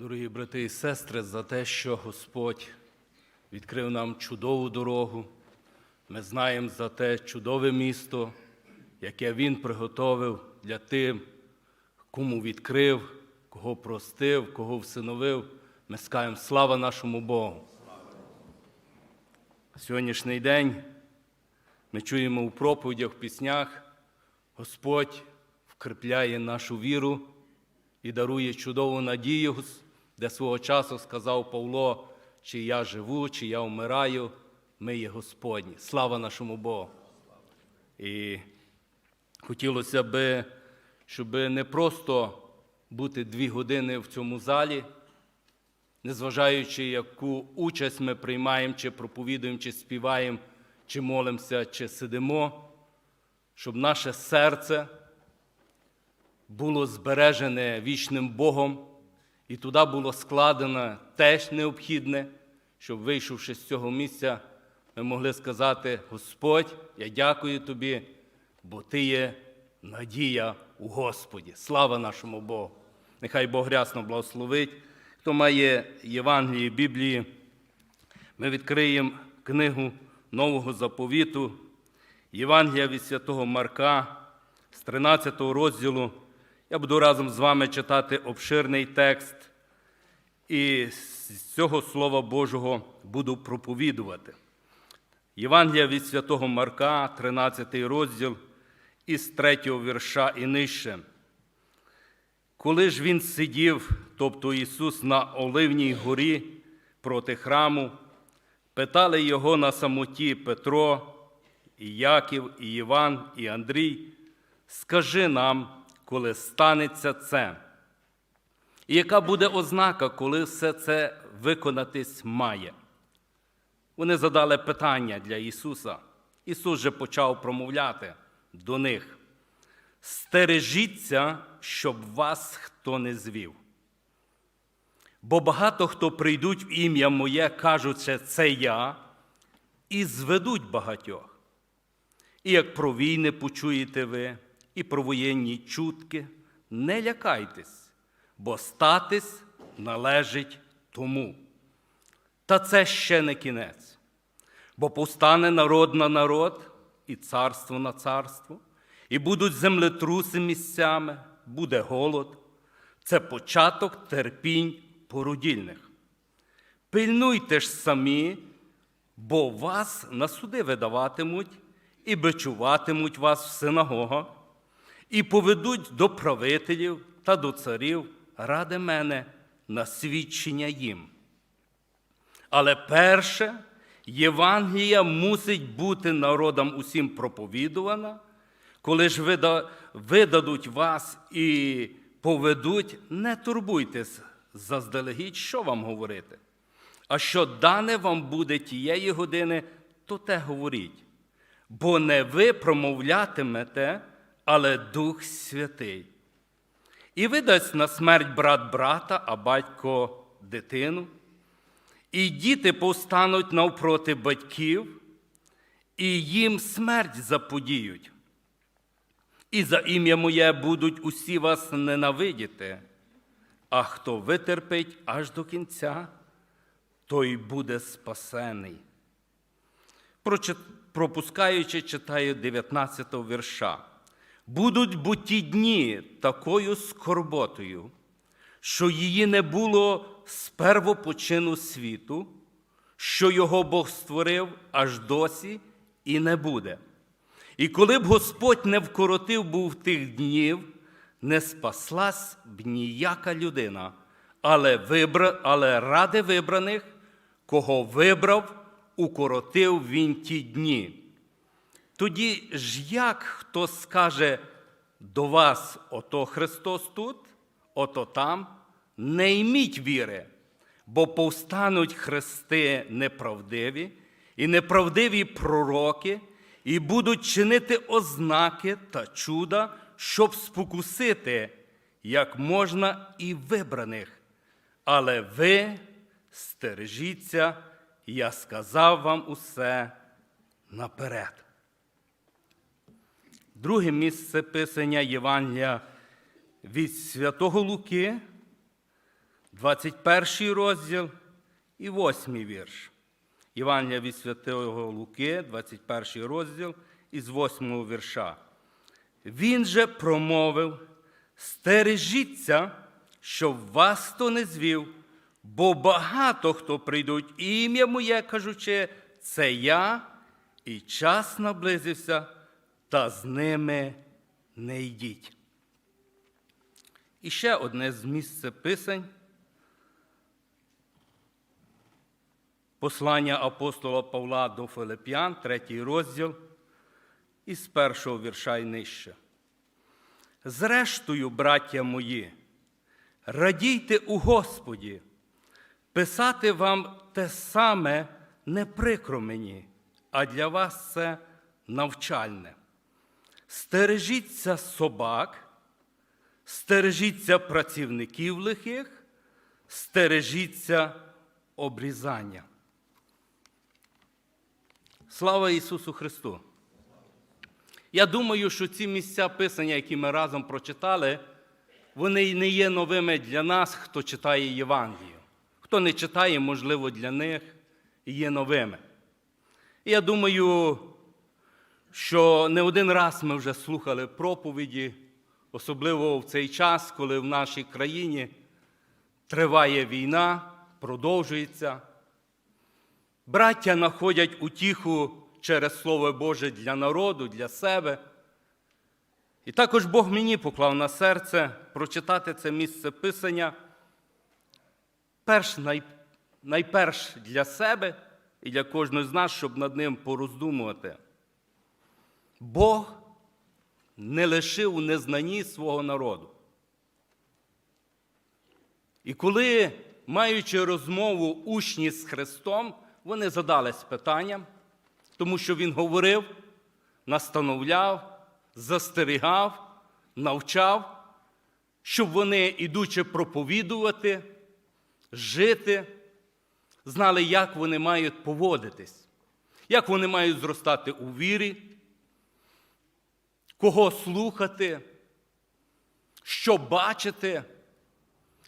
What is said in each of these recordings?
Дорогі брати і сестри, за те, що Господь відкрив нам чудову дорогу. Ми знаємо за те чудове місто, яке Він приготовив для тих, кому відкрив, кого простив, кого всиновив. Ми скаємо слава нашому Богу. Сьогоднішній день ми чуємо у проповідях, в піснях, Господь вкріпляє нашу віру і дарує чудову надію, де свого часу сказав Павло, чи я живу, чи я вмираю, ми є Господні. Слава нашому Богу. І хотілося б, щоб не просто бути дві години в цьому залі, незважаючи, яку участь ми приймаємо, чи проповідуємо, чи співаємо, чи молимося, чи сидимо, щоб наше серце було збережене вічним Богом, і туди було складено теж необхідне, щоб, вийшовши з цього місця, ми могли сказати: Господь, я дякую тобі, бо Ти є надія у Господі. Слава нашому Богу! Нехай Бог рясно благословить. Хто має Євангелії, Біблії, ми відкриємо книгу Нового заповіту, Євангелія від святого Марка з 13 розділу. Я буду разом з вами читати обширний текст, і з цього Слова Божого буду проповідувати. Євангелія від святого Марка, 13 розділ, із 3 вірша і нижче. Коли ж він сидів, тобто Ісус на Оливній горі проти храму, питали його на самоті Петро, і Яків, і Іван, і Андрій, скажи нам, коли станеться це, і яка буде ознака, коли все це виконатись має? Вони задали питання для Ісуса. Ісус же почав промовляти до них. Стережіться, щоб вас хто не звів. Бо багато хто прийдуть в ім'я моє, кажучи, це я, і зведуть багатьох. І як про війни почуєте ви, і про воєнні чутки, не лякайтесь, бо статись належить тому. Та це ще не кінець, бо повстане народ на народ і царство на царство, і будуть землетруси місцями, буде голод. Це початок терпінь породільних. Пильнуйте ж самі, бо вас на суди видаватимуть і бичуватимуть вас в синагогах, і поведуть до правителів та до царів ради мене на свідчення їм. Але перше, Євангелія мусить бути народам усім проповідувана, коли ж видадуть вас і поведуть, не турбуйтесь заздалегідь, що вам говорити. А що дане вам буде тієї години, то те говоріть. Бо не ви промовлятимете, але Дух Святий. І видасть на смерть брат брата, а батько дитину. І діти повстануть навпроти батьків, і їм смерть заподіють. І за ім'я моє будуть усі вас ненавидіти, а хто витерпить аж до кінця, той буде спасений. Пропускаючи, читаю 19 го вірша. Будуть бо ті дні такою скорботою, що її не було з первопочину світу, що його Бог створив аж досі і не буде. І коли б Господь не вкоротив був тих днів, не спаслась б ніяка людина, але, вибра... але ради вибраних, кого вибрав, укоротив він ті дні. Тоді ж як хто скаже до вас, ото Христос тут, ото там, не йміть віри, бо повстануть хрести неправдиві і неправдиві пророки, і будуть чинити ознаки та чуда, щоб спокусити, як можна і вибраних. Але ви стережіться, я сказав вам усе наперед. Друге місце писання Євангелія від Святого Луки, 21 розділ і 8 вірш. Євангелія від Святого Луки, 21 розділ із 8 вірша. Він же промовив: стережіться, щоб вас хто не звів, бо багато хто прийдуть ім'я моє, кажучи, це я, і час наблизився, та з ними не йдіть. І ще одне з місць писань. Послання апостола Павла до Филип'ян, третій розділ, із першого вірша й нижче. Зрештою, браття мої, радійте у Господі, писати вам те саме не прикро мені, а для вас це навчальне. Стережіться собак, стережіться працівників лихих, стережіться обрізання. Слава Ісусу Христу! Я думаю, що ці місця Писання, які ми разом прочитали, вони не є новими для нас, хто читає Євангелію. Хто не читає, можливо, для них є новими. Я думаю, що не один раз ми вже слухали проповіді, особливо в цей час, коли в нашій країні триває війна, продовжується. Браття знаходять утіху через Слово Боже для народу, для себе. І також Бог мені поклав на серце прочитати це місце Писання перш, най, найперш для себе і для кожного з нас, щоб над ним пороздумувати. Бог не лишив у незнанні свого народу. І коли, маючи розмову учні з Христом, вони задались питанням, тому що Він говорив, настановляв, застерігав, навчав, щоб вони, ідучи проповідувати, жити, знали, як вони мають поводитись, як вони мають зростати у вірі, кого слухати, що бачити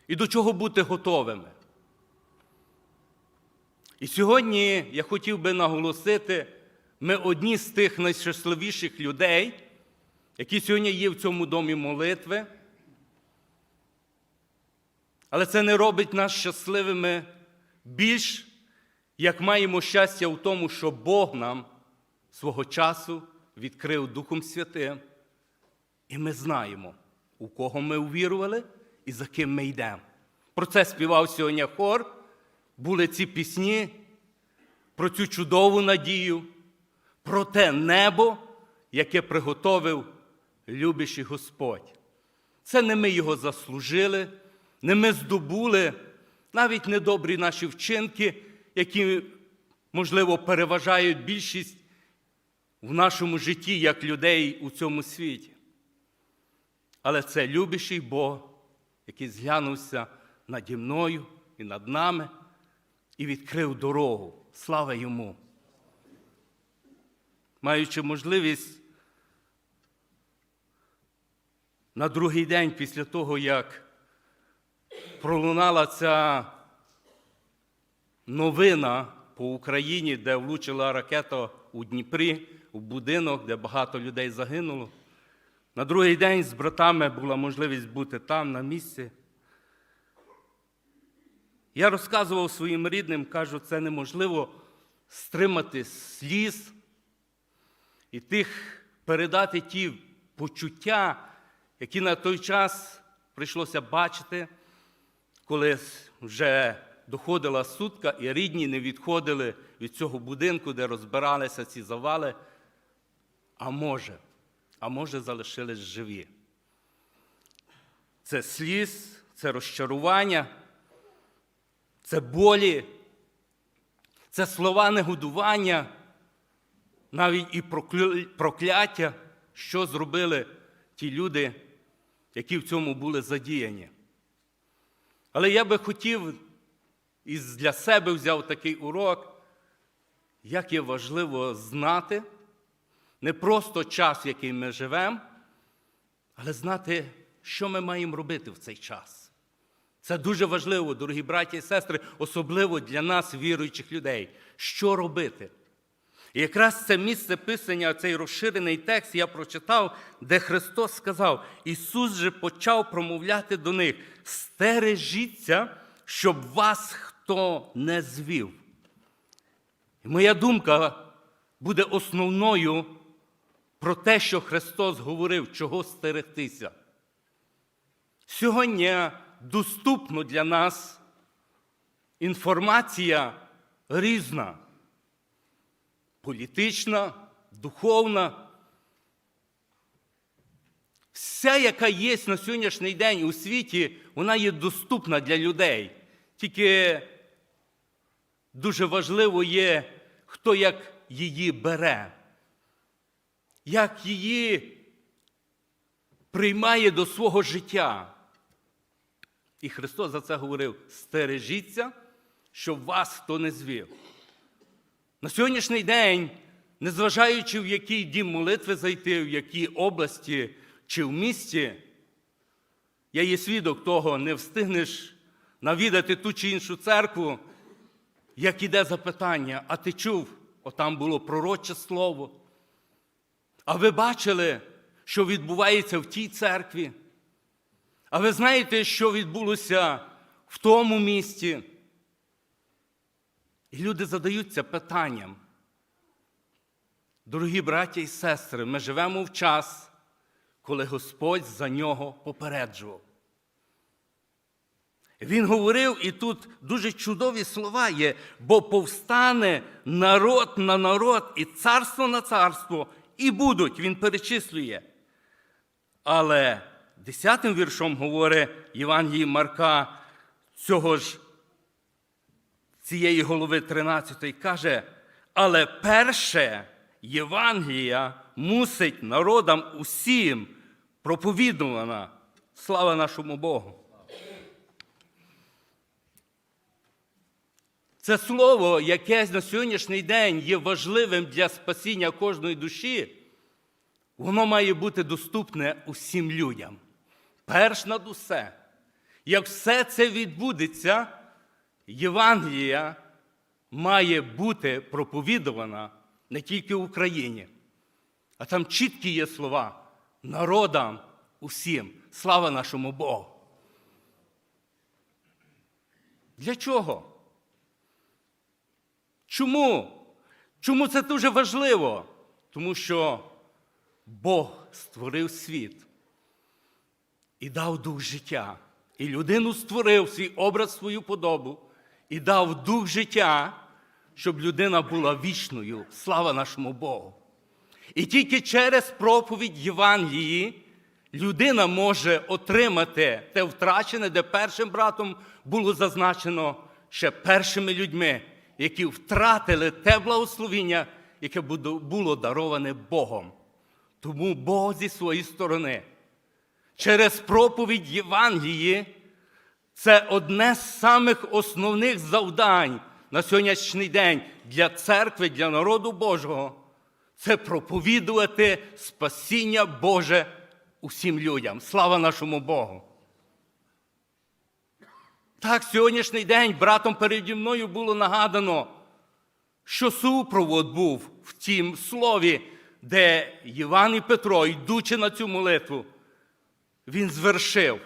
і до чого бути готовими. І сьогодні я хотів би наголосити, ми одні з тих найщасливіших людей, які сьогодні є в цьому домі молитви. Але це не робить нас щасливими більш, як маємо щастя в тому, що Бог нам свого часу відкрив Духом Святим, і ми знаємо, у кого ми увірували і за ким ми йдемо. Про це співав сьогодні хор були ці пісні про цю чудову надію, про те небо, яке приготовив любящий Господь. Це не ми його заслужили, не ми здобули навіть недобрі наші вчинки, які, можливо, переважають більшість в нашому житті як людей у цьому світі. Але це любящий Бог, який зглянувся наді мною і над нами і відкрив дорогу. Слава йому. Маючи можливість на другий день після того, як пролунала ця новина по Україні, де влучила ракета у Дніпрі, у будинок, де багато людей загинуло. На другий день з братами була можливість бути там, на місці. Я розказував своїм рідним, кажу, це неможливо стримати сліз і тих передати ті почуття, які на той час прийшлося бачити, коли вже доходила сутка, і рідні не відходили від цього будинку, де розбиралися ці завали. А може, а може, залишились живі. Це сліз, це розчарування. Це болі, це слова негодування, навіть і прокляття, що зробили ті люди, які в цьому були задіяні. Але я би хотів і для себе взяв такий урок, як є важливо знати не просто час, в який ми живемо, але знати, що ми маємо робити в цей час. Це дуже важливо, дорогі браті і сестри, особливо для нас, віруючих людей. Що робити? І якраз це місце писання, цей розширений текст я прочитав, де Христос сказав: Ісус же почав промовляти до них: стережіться, щоб вас хто не звів. І моя думка буде основною про те, що Христос говорив, чого стерегтися. Сьогодні доступно для нас інформація різна політична, духовна. Вся, яка є на сьогоднішній день у світі, вона є доступна для людей. Тільки дуже важливо є, хто як її бере, як її приймає до свого життя. І Христос за це говорив: стережіться, щоб вас хто не звів. На сьогоднішній день, незважаючи в який дім молитви зайти, в якій області чи в місті, я є свідок того, не встигнеш навідати ту чи іншу церкву, як іде запитання, а ти чув, отам було пророче слово. А ви бачили, що відбувається в тій церкві? А ви знаєте, що відбулося в тому місті? І люди задаються питанням. Дорогі браття і сестри, ми живемо в час, коли Господь за нього попереджував. Він говорив, і тут дуже чудові слова є, бо повстане народ на народ, і царство на царство, і будуть, він перечислює. Але десятим віршом говорить Євангелії Марка цього ж цієї голови 13 каже, але перше Євангелія мусить народам усім проповідувана. Слава нашому Богу. Це слово, яке на сьогоднішній день є важливим для спасіння кожної душі, воно має бути доступне усім людям. Перш над усе. Як все це відбудеться, Євангелія має бути проповідувана не тільки в Україні, а там чіткі є слова народам усім. Слава нашому Богу. Для чого? Чому? Чому це дуже важливо? Тому що Бог створив світ і дав дух життя. І людину створив свій образ, свою подобу і дав дух життя, щоб людина була вічною. Слава нашому Богу. І тільки через проповідь Євангелії людина може отримати те втрачене, де першим братом було зазначено ще першими людьми, які втратили те благословіння, яке було дароване Богом. Тому Бог зі своєї сторони, через проповідь Євангелії, це одне з самих основних завдань на сьогоднішній день для церкви, для народу Божого. Це проповідувати спасіння Боже усім людям. Слава нашому Богу. Так, сьогоднішній день братом переді мною було нагадано, що супровод був в тім слові, де Іван і Петро, йдучи на цю молитву, він звершив.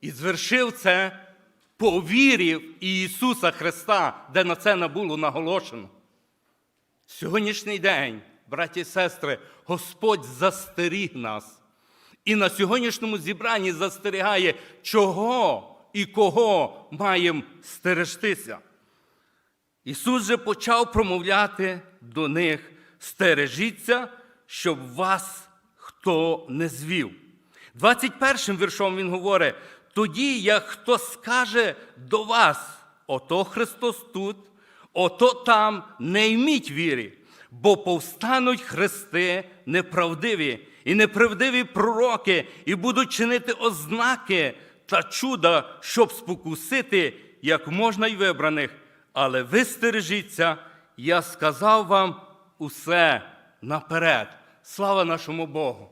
І звершив це по вірі в Ісуса Христа, де на це було наголошено. Сьогоднішній день, браті і сестри, Господь застеріг нас. І на сьогоднішньому зібранні застерігає, чого і кого маємо стережтися. Ісус же почав промовляти до них: стережіться, щоб вас хто не звів. 21 віршом Він говорить: тоді, як хто скаже до вас, ото Христос тут, ото там, не йміть вірі, бо повстануть хрести неправдиві і неправдиві пророки, і будуть чинити ознаки та чуда, щоб спокусити, як можна й вибраних. Але ви стережіться, я сказав вам усе наперед. Слава нашому Богу!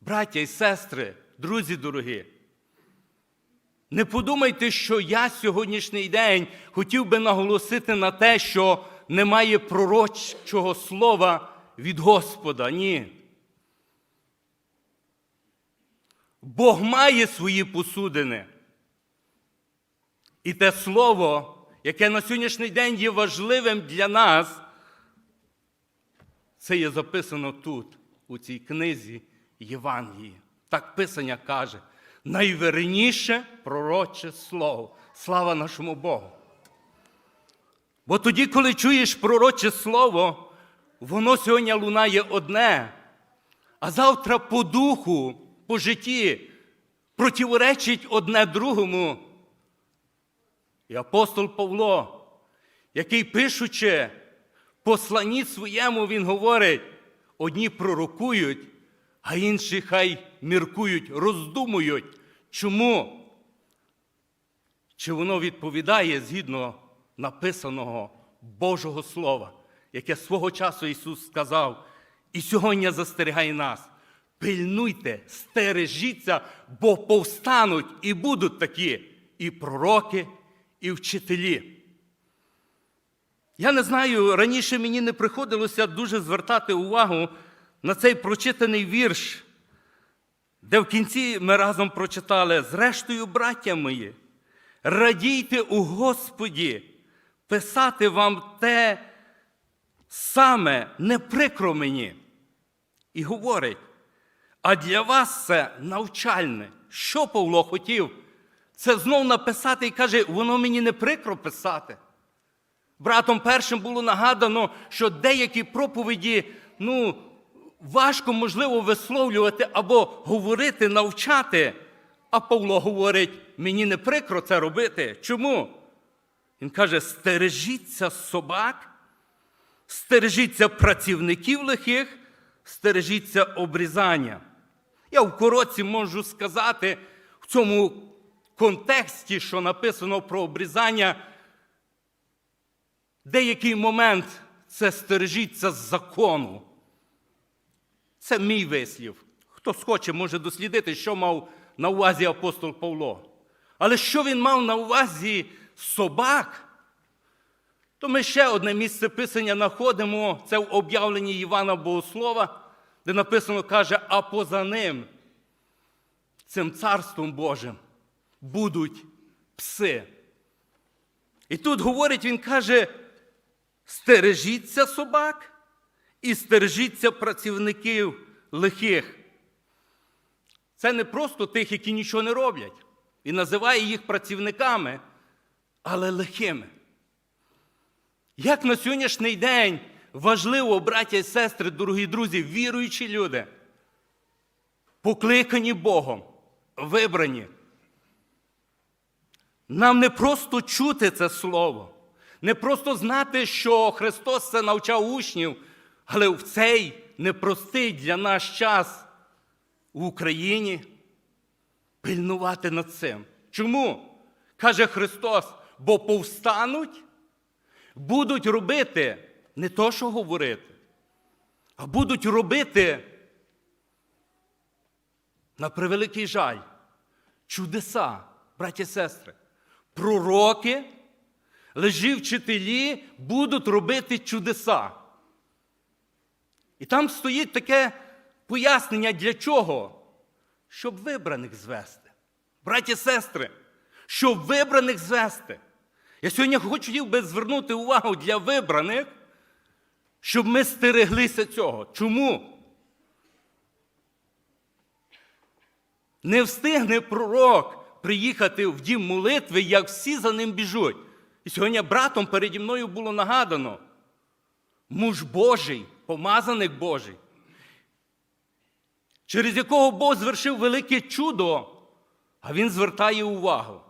Браття і сестри, друзі дорогі, Не подумайте, що я сьогоднішній день хотів би наголосити на те, що немає пророчого слова від Господа. Ні. Бог має свої посудини. І те слово, яке на сьогоднішній день є важливим для нас, це є записано тут, у цій книзі Євангелії. Так Писання каже: найверніше пророче слово. Слава нашому Богу. Бо тоді, коли чуєш пророче слово, воно сьогодні лунає одне, а завтра по духу, по житті противоречить одне другому. І апостол Павло, який пишучи посланні своєму, він говорить: одні пророкують, а інші хай міркують, роздумують. Чому? Чи воно відповідає згідно написаного Божого Слова, яке свого часу Ісус сказав, і сьогодні застерігає нас. Пильнуйте, стережіться, бо повстануть і будуть такі і пророки, і вчителі. Я не знаю, раніше мені не приходилося дуже звертати увагу на цей прочитаний вірш, де в кінці ми разом прочитали: зрештою, браття мої, радійте у Господі, писати вам те саме не прикро мені. І говорить, а для вас це навчальне. Що Павло хотів? Це знов написати і каже, воно мені не прикро писати. Братом першим було нагадано, що деякі проповіді, ну, важко можливо висловлювати або говорити, навчати. А Павло говорить, мені не прикро це робити. Чому? Він каже: стережіться собак, стережіться працівників лихих, стережіться обрізання. Я в коротці можу сказати в цьому контексті, що написано про обрізання, деякий момент це стережіться з закону. Це мій вислів. Хто схоче, може дослідити, що мав на увазі апостол Павло. Але що він мав на увазі собак? То ми ще одне місце писання знаходимо, це в об'явленні Івана Богослова, де написано каже, а поза ним, цим царством Божим, будуть пси. І тут говорить, він каже, стережіться собак і стережіться працівників лихих. Це не просто тих, які нічого не роблять. І називає їх працівниками, але лихими. Як на сьогоднішній день важливо, браття і сестри, дорогі друзі, віруючі люди, покликані Богом, вибрані. Нам не просто чути це слово, не просто знати, що Христос це навчав учнів, але в цей непростий для нас час в Україні пильнувати над цим. Чому? Каже Христос, бо повстануть, будуть робити не то, що говорити, а будуть робити, на превеликий жаль, чудеса, браті і сестри. Пророки, лежі вчителі будуть робити чудеса. І там стоїть таке пояснення для чого? Щоб вибраних звести. Браті і сестри, щоб вибраних звести. Я сьогодні хотів би звернути увагу для вибраних, щоб ми стереглися цього. Чому? Не встигне пророк приїхати в дім молитви, як всі за ним біжуть. І сьогодні братом переді мною було нагадано: муж Божий, помазаник Божий, через якого Бог звершив велике чудо, а він звертає увагу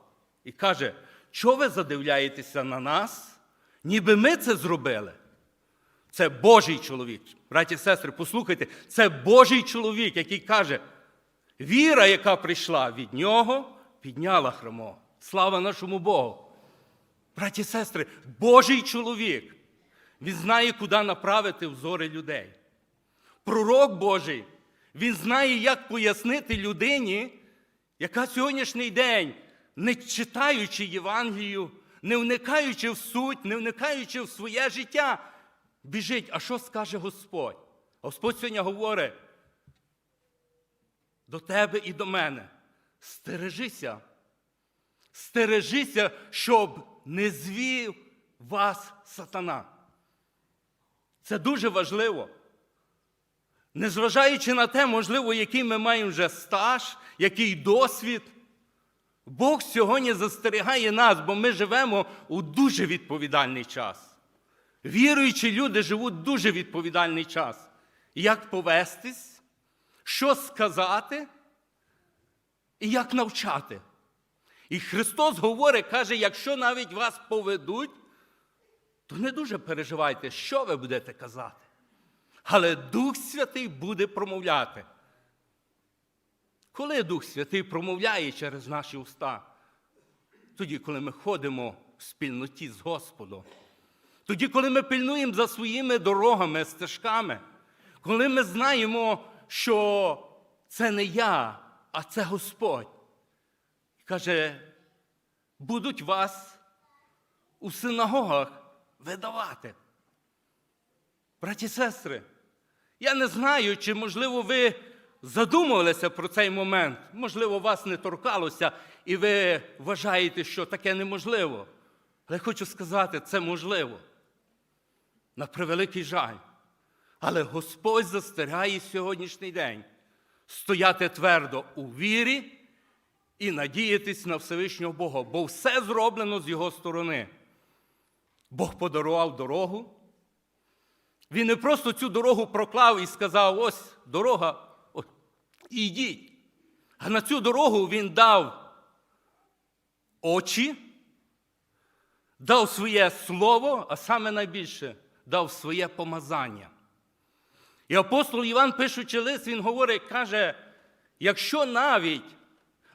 і каже: що ви задивляєтеся на нас? Ніби ми це зробили. Це Божий чоловік. Браті і сестри, послухайте, це Божий чоловік, який каже, віра, яка прийшла від нього, підняла хромого. Слава нашому Богу. Браті і сестри, Божий чоловік. Він знає, куди направити взори людей. Пророк Божий, він знає, як пояснити людині, яка сьогоднішній день не читаючи Євангелію, не вникаючи в суть, не вникаючи в своє життя, біжить. А що скаже Господь? Господь сьогодні говорить до тебе і до мене. Стережися. Стережися, щоб не звів вас сатана. Це дуже важливо. Незважаючи на те, можливо, який ми маємо вже стаж, який досвід, Бог сьогодні застерігає нас, бо ми живемо у дуже відповідальний час. Віруючі люди живуть дуже відповідальний час. Як повестись, що сказати і як навчати. І Христос говорить, каже, якщо навіть вас поведуть, то не дуже переживайте, що ви будете казати. Але Дух Святий буде промовляти. Коли Дух Святий промовляє через наші уста? Тоді, коли ми ходимо в спільноті з Господом. Тоді, коли ми пильнуємо за своїми дорогами, стежками, коли ми знаємо, що це не я, а це Господь. Каже, будуть вас у синагогах видавати. Браті і сестри, я не знаю, чи, можливо, ви задумувалися про цей момент. Можливо, вас не торкалося, і ви вважаєте, що таке неможливо. Але хочу сказати, це можливо. На превеликий жаль. Але Господь застерігає сьогоднішній день стояти твердо у вірі і надіятись на Всевишнього Бога, бо все зроблено з Його сторони. Бог подарував дорогу. Він не просто цю дорогу проклав і сказав: ось дорога, ось, і йдіть. А на цю дорогу він дав очі, дав своє слово, а саме найбільше дав своє помазання. І апостол Іван, пишучи лист, він говорить, каже: якщо навіть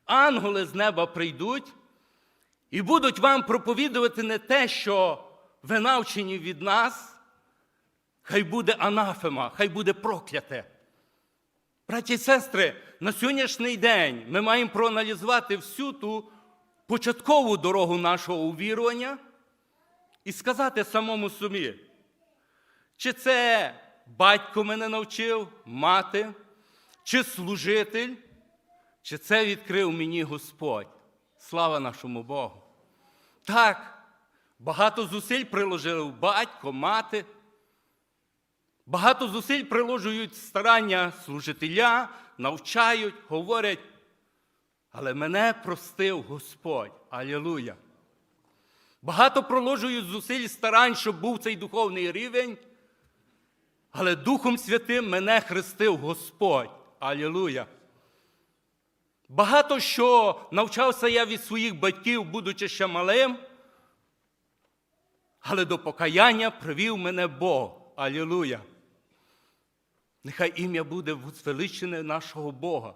ангели з неба прийдуть і будуть вам проповідувати не те, що ви навчені від нас, хай буде анафема, хай буде прокляте. Браті і сестри, на сьогоднішній день ми маємо проаналізувати всю ту початкову дорогу нашого увірування і сказати самому собі, чи це батько мене навчив, мати, чи служитель, чи це відкрив мені Господь. Слава нашому Богу. Так, багато зусиль приложив батько, мати. Багато зусиль приложують старання служителя, навчають, говорять. Але мене простив Господь. Алілуя. Багато проложують зусиль старань, щоб був цей духовний рівень. Але Духом Святим мене хрестив Господь. Алілуя. Багато що навчався я від своїх батьків, будучи ще малим, але до покаяння привів мене Бог. Алілуя. Нехай ім'я буде возвеличене нашого Бога.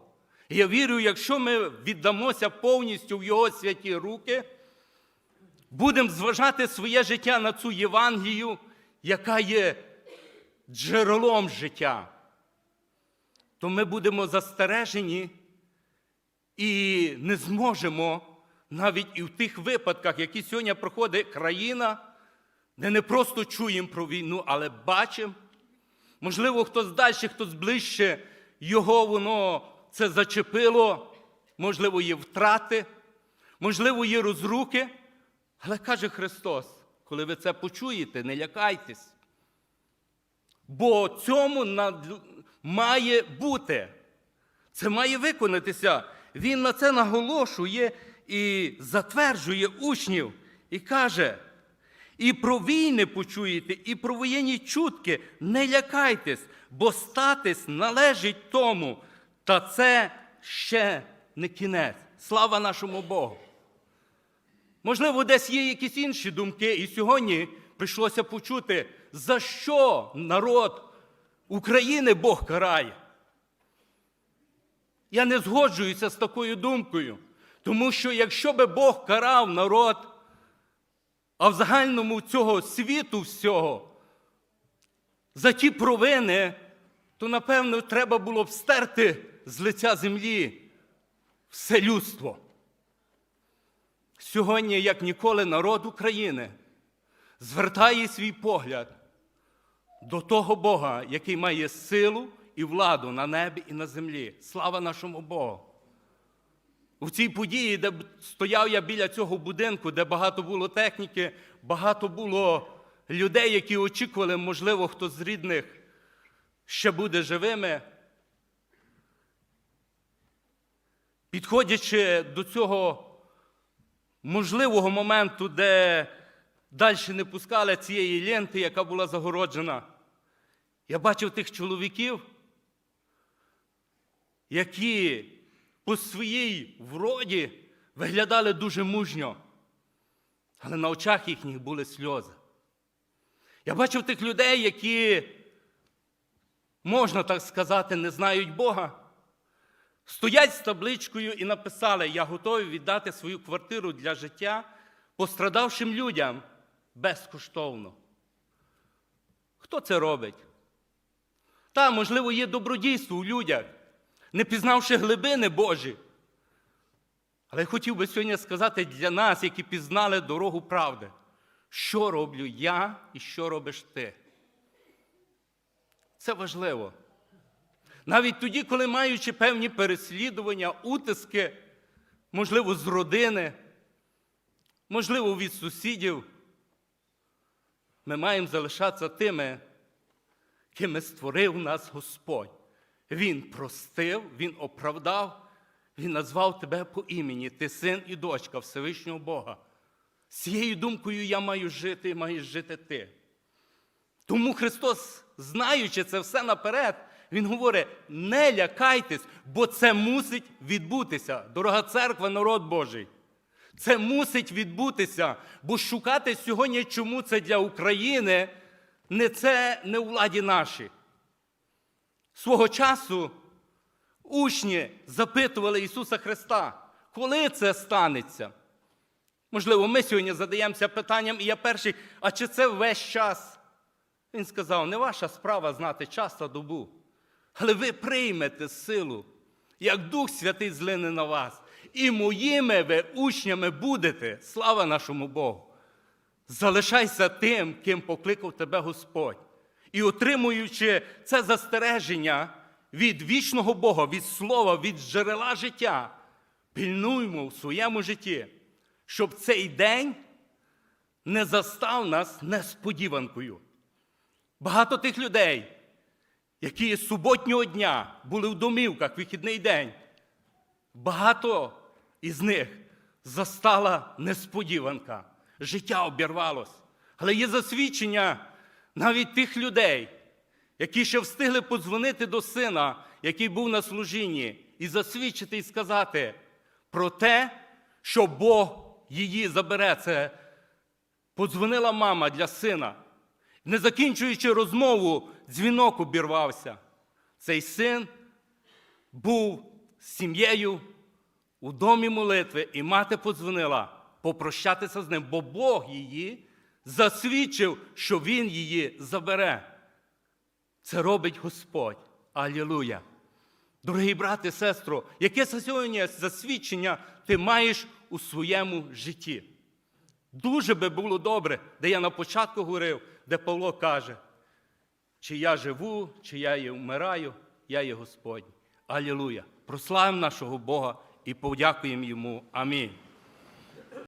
І я вірю, якщо ми віддамося повністю в Його святі руки, будемо зважати своє життя на цю Євангелію, яка є джерелом життя, то ми будемо застережені і не зможемо навіть і в тих випадках, які сьогодні проходить країна, де не просто чуємо про війну, але бачимо. Можливо, хтось далі, хтось ближче, його воно це зачепило, можливо, є втрати, можливо, є розруки. Але каже Христос, коли ви це почуєте, не лякайтесь. Бо цьому над- має бути. Це має виконатися. Він на це наголошує і затверджує учнів і каже: і про війни почуєте, і про воєнні чутки не лякайтесь, бо статись належить тому. Та це ще не кінець. Слава нашому Богу. Можливо, десь є якісь інші думки, і сьогодні прийшлося почути, за що народ України Бог карає. Я не згоджуюся з такою думкою, тому що якщо би Бог карав народ, а в загальному цього світу всього, за ті провини, то, напевно, треба було б стерти з лиця землі все людство. Сьогодні, як ніколи, народ України звертає свій погляд до того Бога, який має силу і владу на небі і на землі. Слава нашому Богу! У цій події, де стояв я біля цього будинку, де багато було техніки, багато було людей, які очікували, можливо, хто з рідних ще буде живими. Підходячи до цього можливого моменту, де далі не пускали цієї ленти, яка була загороджена, я бачив тих чоловіків, які по своїй вроді виглядали дуже мужньо, але на очах їхніх були сльози. Я бачив тих людей, які, можна так сказати, не знають Бога. Стоять з табличкою і написали: Я готовий віддати свою квартиру для життя пострадавшим людям безкоштовно. Хто це робить? Та, можливо, є добродійство у людях, не пізнавши глибини Божі. Але я хотів би сьогодні сказати для нас, які пізнали дорогу правди, що роблю я і що робиш ти. Це важливо. Навіть тоді, коли маючи певні переслідування, утиски, можливо, з родини, можливо, від сусідів, ми маємо залишатися тими, кими створив нас Господь. Він простив, Він оправдав, Він назвав тебе по імені, ти син і дочка Всевишнього Бога. З цією думкою я маю жити і маєш жити ти. Тому Христос, знаючи це все наперед, Він говорить: не лякайтесь, бо це мусить відбутися. Дорога церква, народ Божий. Це мусить відбутися, бо шукати сьогодні, чому це для України, не це не у владі нашій. Свого часу учні запитували Ісуса Христа, коли це станеться. Можливо, ми сьогодні задаємося питанням, і я перший, а чи це весь час? Він сказав, не ваша справа знати час та добу, але ви приймете силу, як Дух Святий злине на вас. І моїми ви учнями будете. Слава нашому Богу. Залишайся тим, ким покликав тебе Господь. І отримуючи це застереження від вічного Бога, від слова, від джерела життя, пильнуймо в своєму житті, щоб цей день не застав нас несподіванкою. Багато тих людей, які з суботнього дня були в домівках вихідний день, багато із них застала несподіванка. Життя обірвалось. Але є засвідчення навіть тих людей, які ще встигли подзвонити до сина, який був на служінні, і засвідчити і сказати про те, що Бог її забере. Це подзвонила мама для сина. Не закінчуючи розмову, дзвінок обірвався. Цей син був з сім'єю у домі молитви, і мати подзвонила попрощатися з ним, бо Бог її засвідчив, що Він її забере. Це робить Господь. Алілуя. Дорогі брати, сестро, яке сьогодні засвідчення ти маєш у своєму житті? Дуже би було добре, де я на початку говорив, де Павло каже, чи я живу, чи я вмираю, я є Господь. Алілуя. Прославимо нашого Бога і подякуємо йому. Амінь.